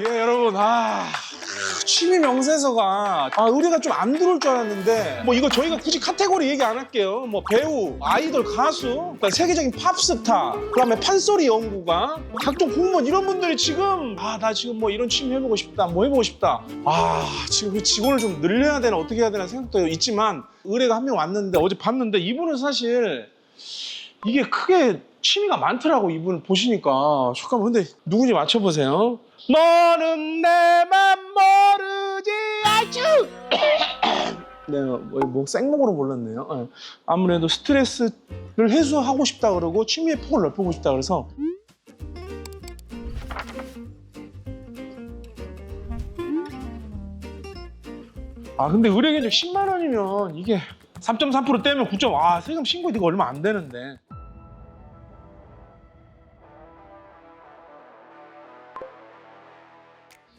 예, 여러분, 아. 취미 명세서가. 아 의뢰가 좀 안 들어올 줄 알았는데 뭐 이거 저희가 굳이 카테고리 얘기 안 할게요. 뭐 배우 아이돌 가수 세계적인 팝스타 그다음에 판소리 연구가 각종 공무원 이런 분들이 지금 아 나 지금 뭐 이런 취미 해보고 싶다 뭐 해보고 싶다. 아 지금 그 직원을 좀 늘려야 되나 어떻게 해야 되나 생각도 있지만 의뢰가 한 명 왔는데 어제 봤는데 이분은 사실 이게 크게 취미가 많더라고 이분 보시니까. 잠깐만 근데 누군지 맞춰보세요. 너는 내 맘 모르지 아주 내가 뭐, 뭐 생목으로 몰랐네요. 예. 아무래도 스트레스를 해소하고 싶다 그러고 취미의 폭을 넓히고 싶다 그래서. 아 근데 의뢰 견적 10만 원이면 이게 3.3% 떼면 9점 아 세금 신고 이거 얼마 안 되는데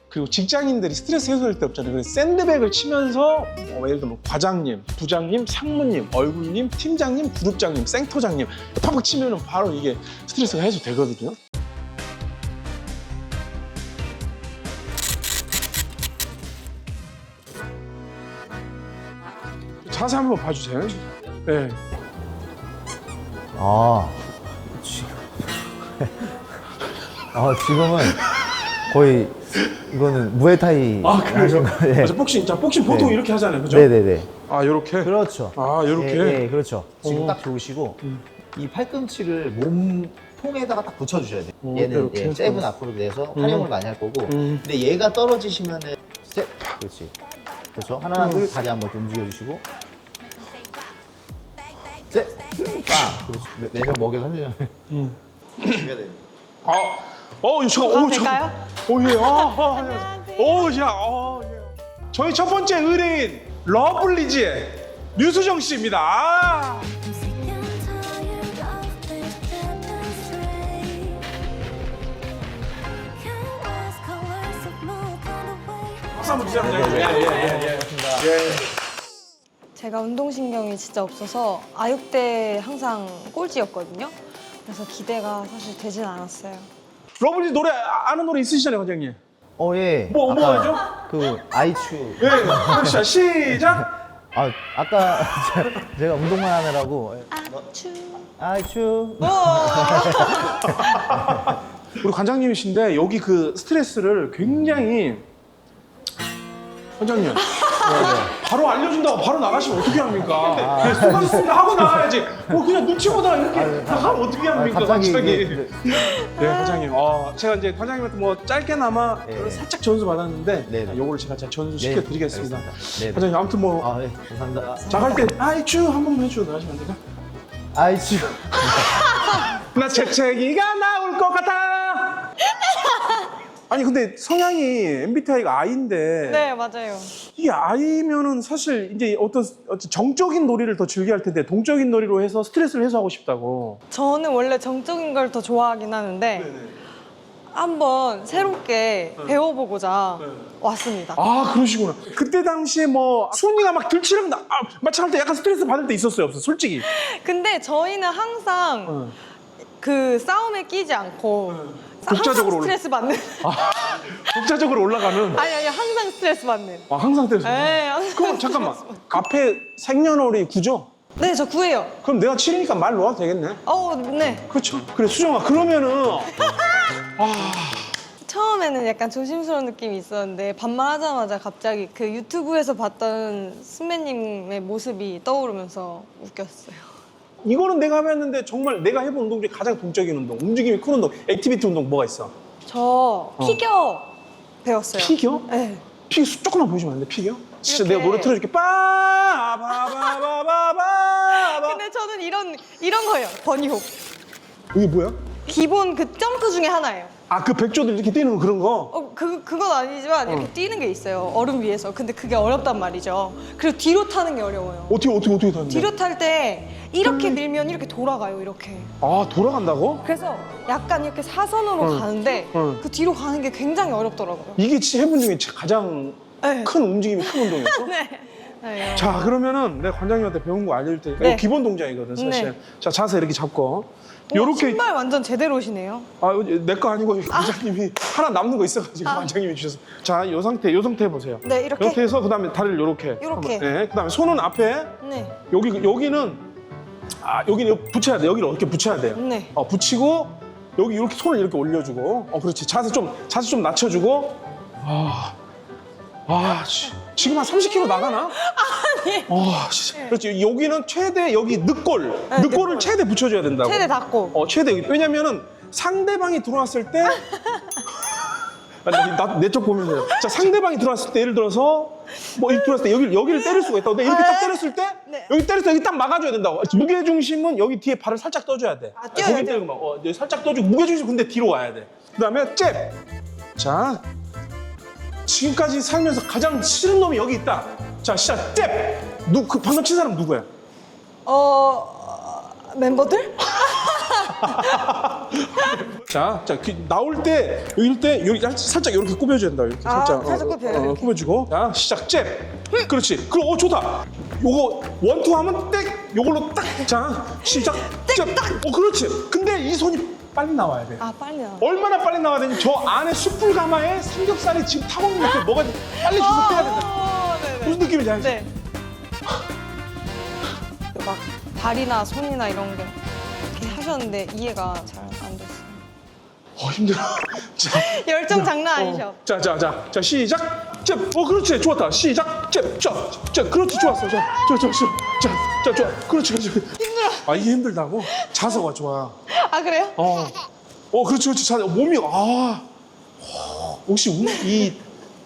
그리고 직장인들이 스트레스 해소할 때 없잖아요. 샌드백을 치면서 뭐 예를 들면 과장님, 부장님, 상무님, 얼굴님, 팀장님, 그룹장님, 생터장님 팍팍 치면은 바로 이게 스트레스가 해소되거든요. 자세 한번 봐주세요. 네. 아, 지금. 아, 지금은 거의 이거는 무에타이 아, 그래요? 하신 거. 예. 맞아, 복싱. 자, 복싱 보통 네. 이렇게 하잖아요. 그죠? 네네네. 아, 요렇게? 그렇죠. 아, 요렇게? 예, 예, 그렇죠. 지금 어. 딱 좋으시고 음. 이 팔꿈치를 몸통에다가 딱 붙여주셔야 돼요. 어, 얘는 이렇게 예. 잽은 앞으로 내서 음. 활용을 많이 할 거고 음. 근데 얘가 떨어지시면은 잽 그렇지. 그렇죠. 하나 음. 둘 다리 한번 좀 움직여주시고 잽 빵. 그렇죠. 내- 내가 먹여 살리려면 음. 해야 돼요. 아, 어, 잠깐, 아, 어, 잠깐. 어, 예, 아, 아, 안녕하세요. 어, 야, 어, 예. 저희 첫 번째 의뢰인 러블리즈의 류수정 씨입니다. 아. I'm sick and tired of this demonstrate. Countless colors of mood on the way. 박수 한번 주세요. 예, 예, 예, 예. 예. 제가 운동신경이 진짜 없어서 아육대 항상 꼴찌였거든요. 그래서 기대가 사실 되진 않았어요. 러블리즈 노래 아- 아는 노래 있으시잖아요, 원장님. 어 예. 뭐, 뭐 아까 하죠? 그 아이추. 예, 그렇죠. 시작. 아 아까 제가 운동만 하느라고 예. 아추. 아이추. 우리 관장님이신데 여기 그 스트레스를 굉장히 원장님 바로 알려준다고 바로 나가시면 어떻게 합니까? 네, 수고하셨습니다 하고 나가야지. 뭐 그냥 눈치 보다가 이렇게 나가면 어떻게 합니까? 아, 갑자기 갑자기. 네, 관장님. 어, 제가 이제 관장님한테 뭐 짧게나마 네. 살짝 전수 받았는데 네, 네. 요거를 제가 잘 전수 네, 시켜드리겠습니다. 알겠습니다. 네, 네. 관장님 아무튼 뭐 아, 예, 감사합니다. 자갈 때 아이쭈 한 번만 해주고 나가시면 안 될까? 아이추. 나 재채기가 나올 것 같아. 아니 근데 성향이 MBTI가 I인데 네, 맞아요. 이게 I면은 사실 이제 어떤 정적인 놀이를 더 즐겨 할 텐데 동적인 놀이로 해서 스트레스를 해소하고 싶다고. 저는 원래 정적인 걸 더 좋아하긴 하는데 한번 새롭게 배워보고자 네. 왔습니다. 아 그러시구나. 그때 당시에 뭐 순위가 막 들치랑 나, 아, 마찰할 때 약간 스트레스 받을 때 있었어요, 없어? 솔직히. 근데 저희는 항상 어. 그 싸움에 끼지 않고 독자적으로 항상 올라- 스트레스 받는 독자적으로 올라가는. 아니 아니 항상 스트레스 받는 아 항상 스트레스. 네, 항상 그럼 잠깐만. 앞에 생년월일 9죠? 네 저 구해요 그럼 내가 7이니까 말 놓아도 되겠네. 어네 그렇죠. 그래 수정아 그러면은 처음에는 약간 조심스러운 느낌이 있었는데 반말하자마자 갑자기 그 유튜브에서 봤던 선배님의 모습이 떠오르면서 웃겼어요 이거는 내가 해봤는데 정말 내가 해본 운동 중에 가장 동적인 운동, 움직임이 큰 운동, 액티비티 운동 뭐가 있어? 저 피겨 배웠어요 피겨? 네 피겨 수- 조금만 보여주면 안 돼? 피겨? 진짜 이렇게. 내가 노래 틀어줄게. 빠바바바바바바. 근데 저는 이런 이런 거예요 버니홉 이게 뭐야? 기본 그 점프 중에 하나예요 아 그 백조들 이렇게 뛰는 거 그런 거? 어, 그, 그건 아니지만 이렇게 뛰는 게 있어요 얼음 위에서 근데 그게 어렵단 말이죠 그리고 뒤로 타는 게 어려워요 어떻게 어떻게 어떻게 타는데? 뒤로 탈 때 이렇게 밀면 이렇게 돌아가요 이렇게 아 돌아간다고? 그래서 약간 이렇게 사선으로 응. 가는데 응. 그 뒤로 가는 게 굉장히 어렵더라고요 이게 진짜 해본 중에 가장 네. 큰 움직임이 큰 운동이었어? 네. 네. 자 그러면 내가 관장님한테 배운 거 알려줄 테니까 네. 이거 기본 동작이거든 사실 네. 자 자세 이렇게 잡고 요렇게 신발 완전 제대로시네요. 아, 내 거 아니고 원장님이 하나 남는 거 있어가지고 원장님이 주셔서 자, 이 상태, 이 상태 해보세요. 네, 이렇게? 이렇게 해서 그다음에 다리를 이렇게. 요렇게. 네, 그다음에 손은 앞에 네. 여기 여기는 아 여기는 붙여야 돼. 여기를 어떻게 붙여야 돼요. 네. 어 붙이고 여기 이렇게 손을 이렇게 올려주고. 어 그렇지. 자세 좀 자세 좀 낮춰주고. 아, 아 지- 지금 한 30kg 나가나? 아니. 아, 진짜. 그렇지. 여기는 최대 여기 늑골, 네, 늑골을 늑골. 최대 붙여줘야 된다고. 최대 닫고. 어 최대 왜냐면은 상대방이 들어왔을 때. 내쪽 보면 돼요. 자 상대방이 들어왔을 때 예를 들어서 뭐 이렇게 들어왔을 때 여기 여기를 때릴 수가 있다고. 근데 이렇게 딱 때렸을 때 네. 여기 때렸을 때 여기 딱 막아줘야 된다고. 무게 중심은 여기 뒤에 발을 살짝 떠줘야 돼. 아, 뛰어야 거기 돼요? 때리고 막 어, 여기 살짝 떠주고 무게 중심 근데 뒤로 와야 돼. 그다음에 잽. 자 지금까지 살면서 가장 싫은 놈이 여기 있다. 자 시작 잽. 누그 방금 친 사람 누구야? 어 멤버들? 자, 자 그, 나올 때 여기 때 여기 살- 살짝 이렇게 꾸며줘야 된다. 이렇게 아, 살짝 살짝 굽혀요, 어, 이렇게. 꾸며주고. 자, 시작 잽. 그렇지. 그럼 어 좋다. 요거 원투 하면 땡. 요걸로 딱. 자, 시작 잽. 딱. 어 그렇지. 근데 이 손이 빨리 나와야 돼. 아 빨리 나. 얼마나 빨리 나와야 되니 저 안에 숯불 가마에 삼겹살이 지금 타고 있는 게 뭐가 빨리 주서 빼야 된다. 어, 네네. 무슨 느낌인지 알지? 네. 막 발이나 손이나 이런 게 이렇게 하셨는데 이해가 잘 안 됐어요. 어 힘들어. 자, 열정 장난 아니셔. 어. 자, 자, 자, 자, 시작. 잽. 어, 그렇지. 좋았다. 시작. 잽. 자, 자, 그렇지. 좋았어. 자, 자, 자, 자, 자, 자, 좋아. 그렇지, 그렇지. 아, 이게 힘들다고? 자세가 좋아. 아 그래요? 어, 어, 그렇지, 그렇지. 자, 몸이 아, 혹시 우- 이,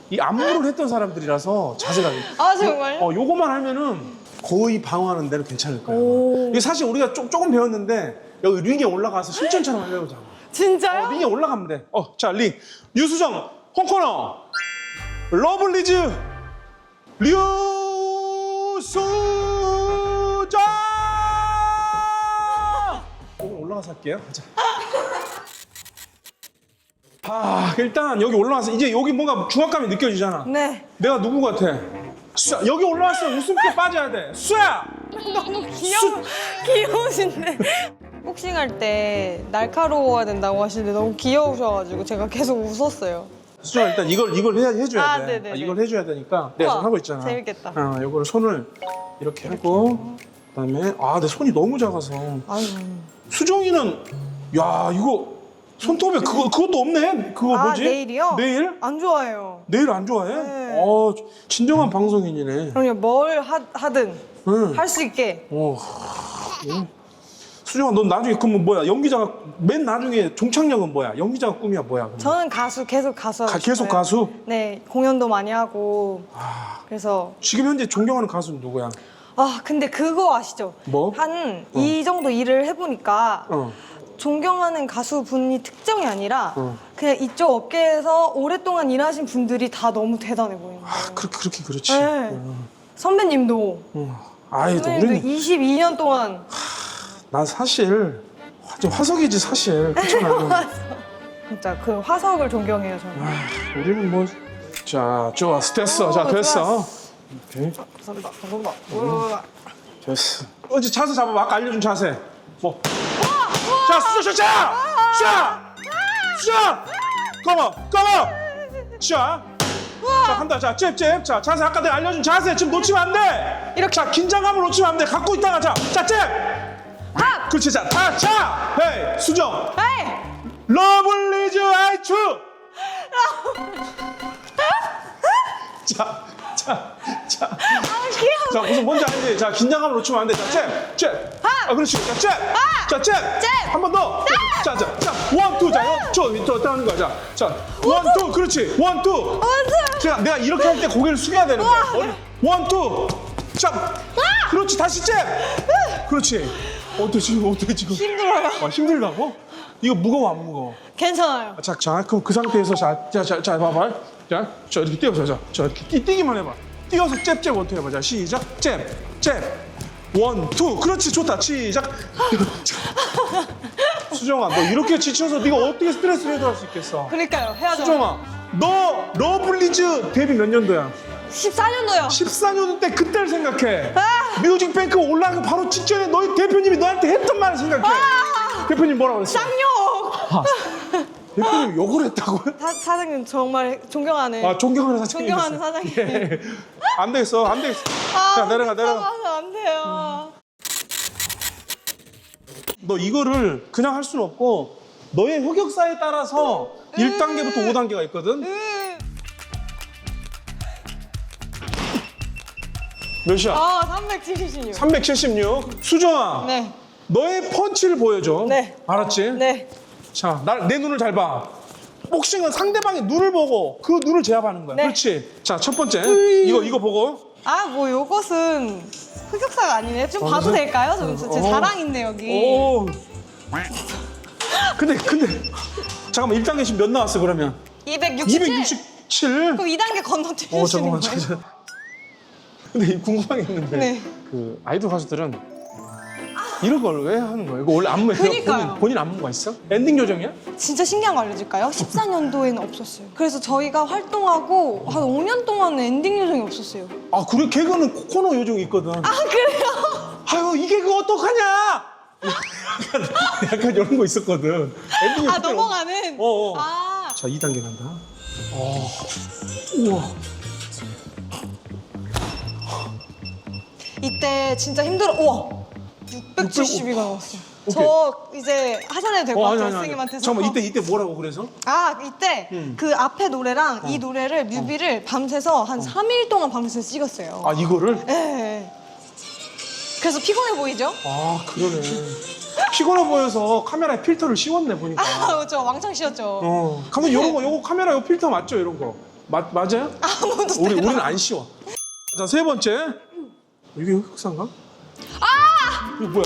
이 안무를 했던 사람들이라서 자세가. 아 정말요? 어, 요거만 하면은 거의 방어하는 데는 괜찮을. 오. 이게 사실 우리가 조, 조금 배웠는데 여기 링에 올라가서 실전처럼 하려고 하잖아. 진짜요? 어, 링에 올라가면 돼. 어, 자, 링. 유수정, 홍코너. 러블리즈, 류수 올라가서 할게요. 자. 아, 일단 여기 올라와서 이제 여기 뭔가 중압감이 느껴지잖아. 네. 내가 누구 같아? 수야, 여기 올라왔어. 웃음기 빠져야 돼. 수야! 너무 귀여워. 귀여우신데. 복싱할 때 날카로워야 된다고 하시는데 너무 귀여우셔가지고 제가 계속 웃었어요. 수정아 일단 이걸 이걸 해야 해줘야 아, 돼. 네네네. 아, 이걸 해줘야 되니까 내가 지금 하고 있잖아. 재밌겠다. 어, 이거를 손을 이렇게 하고 그다음에 아 내 손이 너무 작아서 아유. 수정이는 야 이거 손톱에 그거 그것도 없네. 그거 아 뭐지? 내일이요? 내일? 안 좋아해요. 내일 안 좋아해? 네. 어 진정한 방송인이네. 그럼요 뭘 하, 하든 응. 할 수 있게. 어. 응. 수정아 넌 나중에 그러면 뭐야 연기자가 맨 나중에 종착역은 뭐야 연기자가 꿈이야 뭐야 그러면? 저는 가수 계속 가수. 하고 가- 계속 싶어요. 가수? 네 공연도 많이 하고. 아. 그래서 지금 현재 존경하는 가수는 누구야? 아 근데 그거 아시죠? 뭐? 한 이 정도 일을 해보니까 어. 존경하는 가수분이 특정이 아니라 어. 그냥 이쪽 업계에서 오랫동안 일하신 분들이 다 너무 대단해 보이는 거예요. 아 그렇게 그렇게 그렇지. 네. 어. 선배님도 어. 선배님도 우리는 22년 동안 난 사실 완전 화석이지 사실 그렇잖아. 진짜 그 화석을 존경해요 저는. 아, 우리는 뭐. 자, 좋았어. 됐어. 자, 오, 됐어. 좋았어. 오케이. 감사합니다. 감사합니다. 됐어. 어제 자세 잡아봐. 아까 알려준 자세. 뭐. 자, 수저 자! 자! 자! 꺼머! 꺼머! 자! 자, 한다. 자, 잽, 잽. 자, 자세 아까 내가 알려준 자세 지금 놓치면 안 돼. 이렇게. 자, 긴장감을 놓치면 안 돼. 갖고 있다가 자, 자, 잽. 하! 그렇지, 자, 다, 자, 헤이, 수정, 에이! 러블리즈 아이추. 자, 자, 자. 아. 자, 무슨 뭔지 알지? 자, 긴장감을 놓치면 안 돼. 자, 잽, 잽. 아, 그렇지. 자, 잽. 자, 잽. 잽. 한번 더. 자, 자, 자, 원, 투. 자. 저, 저, 하는 거야. 자, 자, 원, 투. 그렇지. 원, 투. 원투. 자, 내가 이렇게 할 때 고개를 숙여야 되는 거야. 우와. 원, 원, 투. 자, 그렇지. 다시 잽. 그렇지. 어때 지금? 어때 지금? 힘들어요. 아, 힘들다고? 이거 무거워 안 무거워? 괜찮아요. 자, 자, 그럼 그 상태에서 자, 자, 자, 자, 봐봐. 자, 자 이렇게 뛰어서, 자, 자, 이렇게 뛰, 뛰기만 해봐. 뛰어서 잽, 잽, 원투 해봐. 자, 시작. 잽, 잽. 원, 투. 그렇지, 좋다. 시작. 수정아, 너 이렇게 지쳐서 네가 어떻게 스트레스를 해소할 수 있겠어? 그러니까요. 해야죠. 수정아, 너 러블리즈 데뷔 몇 년도야? 14년도요. 14년도 때 그때를 생각해. 아. 뮤직뱅크 올라가기 바로 직전에 너희 대표님이 너한테 했던 말을 생각해. 아! 대표님 뭐라 그랬어요? 쌍욕! 대표님 욕을 했다고요? 사, 사장님 정말 존경하는. 아 존경하는 사장님. 존경하는 사장님. 예. 안 되겠어, 안 되겠어. 아, 자 내려가 내려가. 하면 안 돼요. 너 이거를 그냥 할 수는 없고 너의 흑역사에 따라서 1단계부터 5단계가 있거든. 음. 몇이야? 아, 376. 376. 수정아, 네. 너의 펀치를 보여줘. 네. 알았지? 네. 자, 나, 내 눈을 잘 봐. 복싱은 상대방의 눈을 보고 그 눈을 제압하는 거야. 네. 그렇지. 자, 첫 번째. 이거 이거 보고. 아, 뭐 요것은 흑역사가 아니네. 좀 봐도 될까요? 좀, 제 어. 자랑인데 여기. 오. 근데 근데 잠깐만 1단계 지금 몇 나왔어 그러면? 267. 267. 그럼 2단계 건너뛰시는 어 잠깐만 거예요? 잠깐만. 근데 궁금한 게 있는데 네. 그 아이돌 가수들은 이런 걸 왜 하는 거예요? 이거 원래 안무에 그러니까요. 본인, 본인 안무가 있어? 엔딩 요정이야? 진짜 신기한 거 알려줄까요? 14년도에는 없었어요. 그래서 저희가 활동하고 한 5년 동안은 엔딩 요정이 없었어요. 아 그래 개그는 코- 코너 요정이 있거든. 아, 그래요? 아유 이게 그 어떡하냐? 약간, 약간 이런 거 있었거든. 엔딩 아, 요정 넘어가는? 어, 어. 아, 자 2단계 간다. 어. 우와. 이때 진짜 힘들어. 우와! 670이가 나왔어. 오케이. 저 이제 하산해도 될것 어, 같아요. 선생님한테서. 잠깐만 이때 이때 뭐라고 그래서? 아, 이때 음. 그 앞에 노래랑 이 노래를 뮤비를 밤새서 한 3일 동안 밤새서 찍었어요. 아 이거를? 예. 그래서 피곤해 보이죠? 아 그러네. 피곤해 보여서 카메라에 필터를 씌웠네 보니까. 아, 저 왕창 씌웠죠. 어. 감독 요런 거 요거 카메라 요 필터 맞죠 이런 거? 맞 맞아요? 아무도 우리 우리는 안 씌워. 자 세 번째. 이게 흑사인가? 아! 이거 뭐야?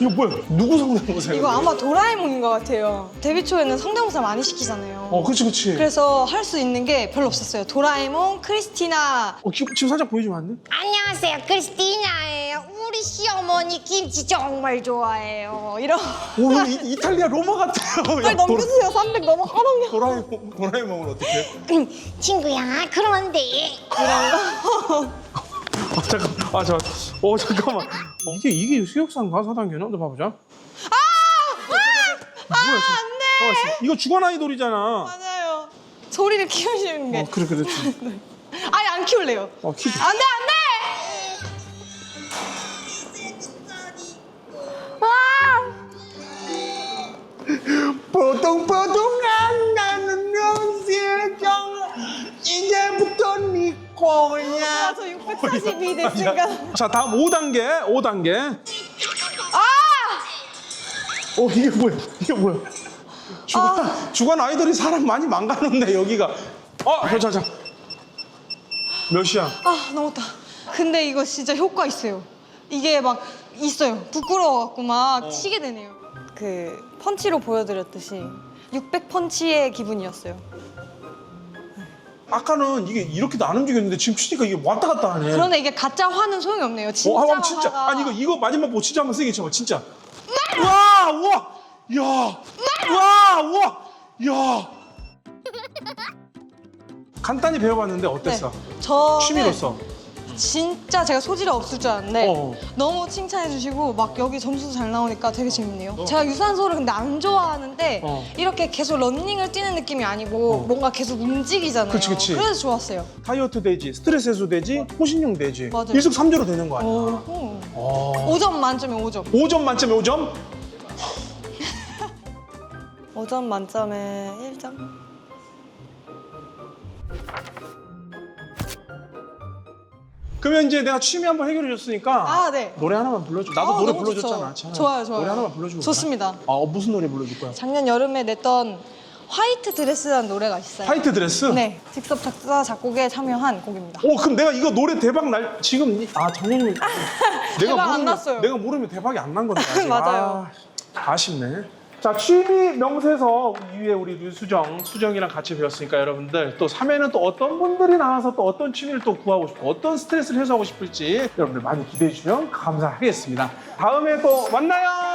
이거 뭐야? 누구 성대모사야? 이거 아마 도라에몽인 것 같아요. 데뷔 초에는 성대모사 많이 시키잖아요. 어, 그렇지, 그렇지. 그래서 할 수 있는 게 별로 없었어요. 도라에몽, 크리스티나. 어, 기- 지금 살짝 보여주면 안 돼? 안녕하세요, 크리스티나예요. 우리 시어머니 김치 정말 좋아해요. 이런. 오, 이거 이, 이탈리아 로마 같아요. 빨리 넘겨주세요. 300 넘어가던요. 도라에몽, 도라에몽은 어떻게? 친구야, 그런데 아, 잠깐, 아, 저, 어, 잠깐만. 어, 이게 이게 수역산 가 사단계는? 너 봐보자. 아! 뭐야, 저, 안 돼. 어, 있어. 이거 주간 아이 돌이잖아. 맞아요. 소리를 키우시는 게. 어, 그래, 그렇지. 아니, 안 키울래요. 어, 키. 안 돼, 안 돼! 뽀동뽀동한 네 아, 거냐 저 642 됐으니까. 자 다음 5단계 5단계 아! 어 이게 뭐야 이게 뭐야 주간, 주간 아이돌이 사람 많이 망가는데 여기가 어 자 자 자 몇이야 아, 넘었다. 근데 이거 진짜 효과 있어요. 이게 막 있어요. 부끄러워갖고 막 치게 되네요. 그 펀치로 보여드렸듯이 600 펀치의 기분이었어요. 아까는 이게 이렇게도 안 움직였는데 지금 치니까 이게 왔다 갔다 하네. 그런데 이게 가짜 화는 소용이 없네요. 진짜 어, 한번 진짜. 화가. 아니 이거 이거 마지막 보고 진짜 한번 세게 쳐봐 진짜. 와 우와! 야와 우와! 야! 간단히 배워봤는데 어땠어? 저 취미로서 진짜 제가 소질이 없을 줄 알았는데 어. 너무 칭찬해 주시고 막 여기 점수도 잘 나오니까 되게 재밌네요. 제가 유산소를 근데 안 좋아하는데 어. 이렇게 계속 런닝을 뛰는 느낌이 아니고 뭔가 계속 움직이잖아요. 그치, 그치. 래서 좋았어요. 다이어트 되지 스트레스 해소 되지 호신용 되지 맞아요. 일석삼조로 되는 거 아니야 오. 어. 5점 만점에 5점. 5점 만점에 5점 5점 만점에 1점. 그러면 이제 내가 취미 한번 해결해 줬으니까 아, 네. 노래 하나만 불러줘 나도 아, 노래 너무 불러줬잖아 좋죠. 좋아요, 좋아요. 노래 하나만 불러주고 좋습니다. 아 어, 무슨 노래 불러줄 거야 작년 여름에 냈던 화이트 드레스라는 노래가 있어요. 화이트 드레스 네, 직접 작사 작곡에 참여한 곡입니다. 오 그럼 내가 이거 노래 대박 날 지금 이- 아 내가 대박 안 모르면 났어요. 내가 모르면 대박이 안 난 건데 아직. 맞아요. 아, 아쉽네. 자 취미 명세서 위에 우리 류수정 수정이랑 같이 배웠으니까 여러분들 또 3회는 또 어떤 분들이 나와서 또 어떤 취미를 또 구하고 싶고 어떤 스트레스를 해소하고 싶을지 여러분들 많이 기대해 주시면 감사하겠습니다. 다음에 또 만나요.